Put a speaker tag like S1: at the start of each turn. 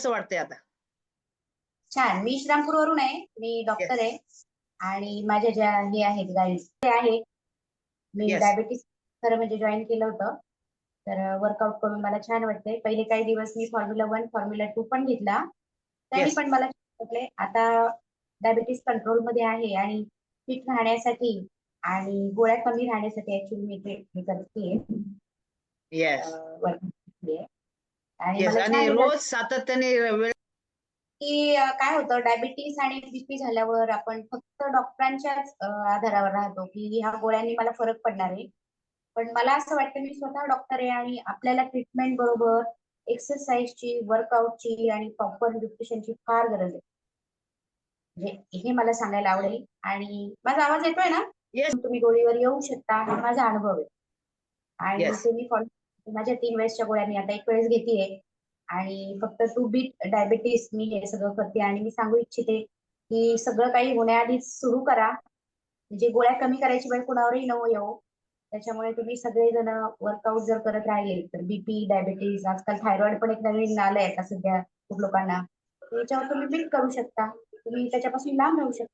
S1: कसं वाटतंय आता?
S2: छान. मी श्रीरामपूरवरून आहे. मी डॉक्टर आहे. आणि माझ्या ज्या हे आहेत गाईड्स ते आहे. मी
S1: Yes.
S2: डायबिटीस खरं म्हणजे जॉईन केलं होतं. तर वर्कआउट करून मला छान वाटतंय. पहिले काही दिवस मी फॉर्म्युला वन फॉर्म्युला टू पण घेतला.
S1: Yes.
S2: पण मला छान वाटले आता डायबिटीस कंट्रोलमध्ये आहे आणि फिट राहण्यासाठी आणि गोळ्या कमी राहण्यासाठी ऍक्च्युली मी ते हे करते.
S1: येस
S2: आणि
S1: येस
S2: मला
S1: आणि
S2: छान
S1: रोज सातत्याने वेळ
S2: की अ, काय होतं डायबिटीस आणि बीपी झाल्यावर आपण फक्त डॉक्टरांच्याच अ, आधारावर राहतो की ह्या गोळ्यांनी मला फरक पडणार आहे. पण मला असं वाटतं मी स्वतः डॉक्टर आहे आणि आपल्याला ट्रीटमेंट बरोबर एक्सरसाइजची वर्कआउटची आणि प्रॉपर न्यूट्रिशनची फार गरज आहे. म्हणजे हे मला सांगायला आवडेल. आणि माझा आवाज येतोय ना?
S1: Yes.
S2: तुम्ही गोळीवर येऊ शकता हा माझा अनुभव आहे. आणि
S1: Yes.
S2: ते मी follow- माझ्या तीन वेळेसच्या गोळ्या मी आता एक वेळेस घेतेय. आणि फक्त टू बीट डायबिटीस मी हे सगळं करते. आणि मी सांगू इच्छिते की सगळं काही होण्याआधीच सुरू करा. म्हणजे गोळ्या कमी करायची वेळ कुणावरही नको येऊ. त्याच्यामुळे तुम्ही सगळेजण वर्कआउट जर करत राहिले तर बीपी डायबिटीस आजकाल थायरॉइड पण एक नवीन आलंय आता सध्या खूप लोकांना. याच्यावर तुम्ही बीट करू शकता. तुम्ही त्याच्यापासून लांब राहू शकता.